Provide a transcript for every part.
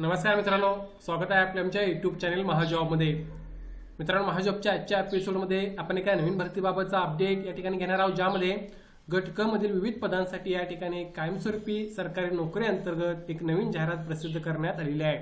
नमस्कार मित्रांनो स्वागत आहे आपल्या आमच्या युट्यूब चॅनल महाजॉबमध्ये. मित्रांनो महाजॉबच्या आजच्या एपिसोडमध्ये आपण एका नवीन भरतीबाबतचा अपडेट या ठिकाणी घेणार आहोत ज्यामध्ये गट क मधील विविध पदांसाठी या ठिकाणी कायमस्वरूपी सरकारी नोकरी अंतर्गत एक नवीन जाहिरात प्रसिद्ध करण्यात आलेली आहे.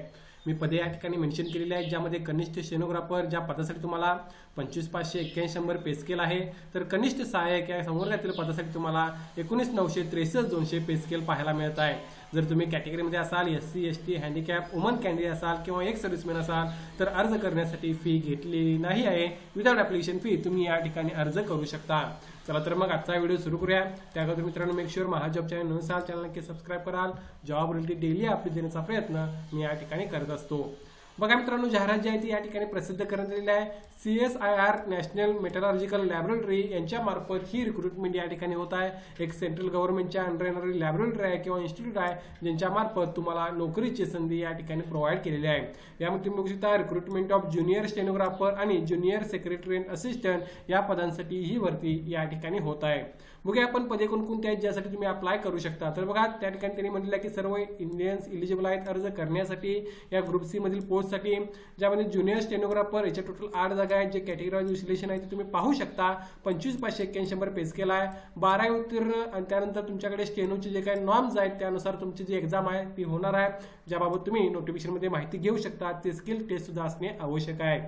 मी पदे या ठिकाणी मेन्शन केलेली आहेत ज्यामध्ये कनिष्ठ सेनोग्राफर ज्या पदासाठी तुम्हाला पंचवीस पाचशे एक्क्याऐंशी शंभर पे स्केल आहे तर कनिष्ठ सहाय्यक या संवर्गातील पदासाठी तुम्हाला एकोणीस नऊशे त्रेसष्ट दोनशे पे स्केल पाहायला मिळत आहे. जर तुम्ही कॅटेगरीमध्ये असाल S C S T handicap woman candidate असाल किंवा एक सर्व्हिसमॅन असाल तर अर्ज करण्यासाठी फी घेतलेली नाही आहे. विदाउट ॲप्लिकेशन फी तुम्ही या ठिकाणी अर्ज करू शकता. चला तर मग आजचा व्हिडिओ सुरू करूया. त्याअगोदर मित्रांनो मेक शुअर महाजॉब चॅनल नसाल चॅनल नक्की सबस्क्राईब कराल. जॉब रिलेटेड डेली अपडेट देण्याचा प्रयत्न मी या ठिकाणी करत dass du बघा मित्रांनो जाहिरात जी आहे ती या ठिकाणी प्रसिद्ध करण्यात आलेली आहे. C S I R national metallurgical laboratory यांच्या मार्फत ही रिक्रुटमेंट या ठिकाणी होत आहे. एक सेंट्रल गव्हर्नमेंटच्या अंडर येणारी लॅबोरेटरी आहे किंवा इन्स्टिट्यूट आहे ज्यांच्या मार्फत तुम्हाला नोकरीची संधी या ठिकाणी प्रोव्हाइड केलेली आहे. यामध्ये तुम्ही बघू शकता रिक्रुटमेंट ऑफ ज्युनियर स्टेनोग्राफर आणि ज्युनियर सेक्रेटरी असिस्टंट या पदांसाठी ही भरती या ठिकाणी होत आहे. बघूया आपण पदे कोणकोणती आहेत ज्यासाठी तुम्ही अप्लाय करू शकता. तर बघा त्या ठिकाणी त्यांनी म्हटलं की सर्व इंडियन्स इलिजिबल आहेत अर्ज करण्यासाठी. या ग्रुप सी मधील कोर्ससाठी ज्यामध्ये ज्युनियर स्टेनोग्राफर याच्या टोटल आठ जागा आहेत जे कॅटेगरी विश्लेषण आहे ते तुम्ही पाहू शकता. पंचवीस पाचशे एक्क्याऐंशी नंबर पेज केला आहे बारा उत्तीर्ण आणि त्यानंतर तुमच्याकडे स्टेनोचे जे काही नॉर्म्स आहेत त्यानुसार तुमची जी एक्झाम आहे ती होणार आहे. ज्याबाबत तुम्ही नोटिफिकेशनमध्ये माहिती घेऊ शकता. ते स्किल टेस्ट सुद्धा असणे आवश्यक आहे.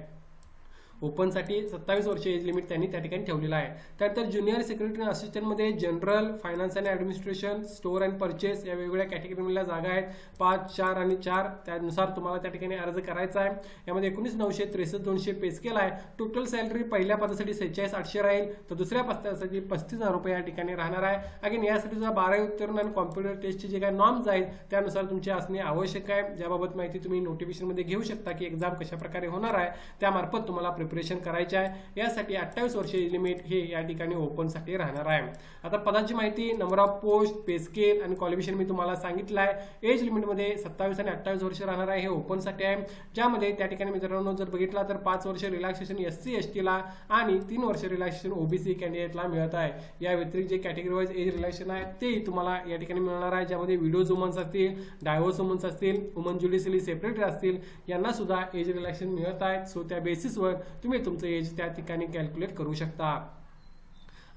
ओपनसाठी सत्तावीस वर्ष एज लिमिट त्यांनी त्या ठिकाणी ठेवलेलं आहे. त्यानंतर junior secretary असिस्टंटमध्ये general finance and administration store and purchase या वेगवेगळ्या कॅटेगरीमधल्या जागा आहेत. पाच चार आणि चार त्यानुसार तुम्हाला त्या ठिकाणी अर्ज करायचा आहे. यामध्ये एकोणीस नऊशे त्रेसष्ट दोनशे पे स्केल आहे. टोटल सॅलरी पहिल्या पदासाठी सेहेचाळीस आठशे राहील. तर दुसऱ्या पदासाठी पस्तीस हजार रुपये या ठिकाणी राहणार आहे. अगेन यासाठी सुद्धा बारावी उत्तीर्ण आणि कॉम्प्युटर टेस्टचे जे काही नॉर्म्स आहेत त्यानुसार तुमचे असणे आवश्यक आहे. ज्याबाबत माहिती तुम्ही नोटिफिकेशनमध्ये घेऊ शकता की एक्झाम कशा प्रकारे होणार आहे त्यामार्फत तुम्हाला प्रिपरेशन करायचे आहे. यासाठी अठ्ठावीस वर्ष लिमिट हे या ठिकाणी ओपनसाठी राहणार आहे. आता पदाची माहिती number of post pay scale आणि क्वालिफिकेशन मी तुम्हाला सांगितलं आहे. एज लिमिटमध्ये सत्तावीस आणि अठ्ठावीस वर्ष राहणार आहे हे ओपनसाठी आहे. ज्यामध्ये त्या ठिकाणी मित्रांनो जर बघितला तर पाच वर्ष रिलॅक्सेशन एस सी एस टीला आणि तीन वर्ष रिलॅक्सेशन ओबीसी कॅन्डिडेटला मिळत आहे. या व्यतिरिक्त जे कॅटेगरी वाईज एज रिलॅक्सेशन आहे ते तुम्हाला या ठिकाणी मिळणार आहे. ज्यामध्ये विडोज वुमन्स असतील डायव्हर्स वुमन्स असतील वुमन ज्युडिशियली सेपरेटरी असतील यांना सुद्धा एज रिलॅक्सेशन मिळत आहेत सो त्या बेसिसवर तुम्ही तुमचं एज त्या ठिकाणी कॅल्क्युलेट करू शकता.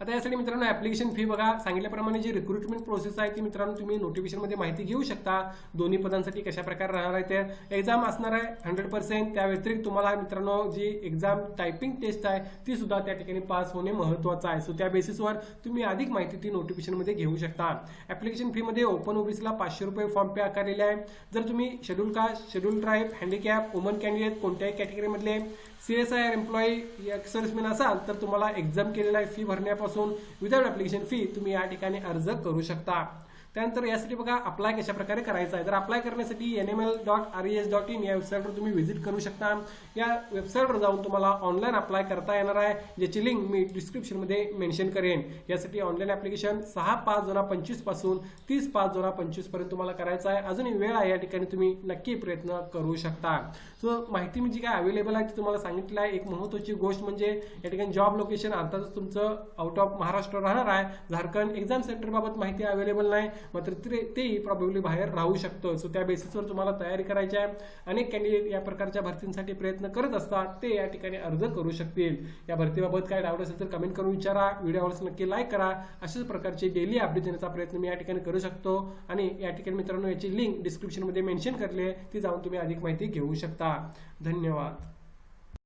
आता यासाठी मित्रांनो ऍप्लिकेशन फी बघा. सांगितल्याप्रमाणे जी रिक्रुटमेंट प्रोसेस आहे ती मित्रांनो तुम्ही नोटिफिकेशनमध्ये माहिती घेऊ शकता. दोन्ही पदांसाठी कशा प्रकारे राहणार आहे ते एक्झाम असणार आहे हंड्रेड पर्सेंट त्या व्यतिरिक्त तुम्हाला मित्रांनो जी एक्झाम टायपिंग टेस्ट आहे ती सुद्धा त्या ठिकाणी पास होणे महत्त्वाचं आहे. सो त्या बेसिसवर तुम्ही अधिक माहिती ती नोटिफिकेशनमध्ये घेऊ शकता. ऍप्लिकेशन फीमध्ये ओपन ओबीसीला पाचशे रुपये फॉर्म पे आकारलेले आहे. जर तुम्ही schedule caste schedule tribe handicap woman candidate कोणत्याही कॅटेगरीमधले C S I R employee serviceman असाल तर तुम्हाला एक्झाम केलेला आहे फी भरण्यापासून. विदाउट ऍप्लिकेशन फी तुम्ही या ठिकाणी अर्ज करू शकता. त्यानंतर यासाठी बघा अप्लाय कशा प्रकारे करायचा आहे. तर अप्लाय करण्यासाठी N M L dot R S dot in या वेबसाईटवर तुम्ही व्हिजिट करू शकता. या वेबसाईटवर जाऊन तुम्हाला ऑनलाईन अप्लाय करता येणार आहे. ज्याची लिंक मी डिस्क्रिप्शनमध्ये मेन्शन करेन. यासाठी ऑनलाईन ऍप्लिकेशन सहा पाच दोन पंचवीसपासून तीस पाच दोन पंचवीसपर्यंत तुम्हाला करायचं आहे. अजूनही वेळ आहे या ठिकाणी तुम्ही नक्की प्रयत्न करू शकता. सो माहिती मी जी काय? अवेलेबल आहे ती तुम्हाला सांगितलं आहे. एक महत्त्वाची गोष्ट म्हणजे या ठिकाणी जॉब लोकेशन अर्थातच तुमचं आउट ऑफ महाराष्ट्र राहणार आहे. झारखंड एक्झाम सेंटरबाबत माहिती अवेलेबल नाही. मात्र ते तेही प्रॉब्लेमली बाहेर राहू शकतं. सो त्या बेसिसवर तुम्हाला तयारी करायची आहे. अनेक कॅन्डिडेट या प्रकारच्या भरतींसाठी प्रयत्न करत असतात. ते या ठिकाणी अर्ज करू शकतील. या भरतीबाबत काय डाऊट असेल तर कमेंट करून विचारा. व्हिडिओ आवडल्यास नक्की लाईक करा. अशाच प्रकारचे डेली अपडेट देण्याचा प्रयत्न मी या ठिकाणी करू शकतो. आणि या ठिकाणी मित्रांनो याची लिंक डिस्क्रिप्शनमध्ये मेन्शन करली आहे. ती जाऊन तुम्ही अधिक माहिती घेऊ शकता. धन्यवाद.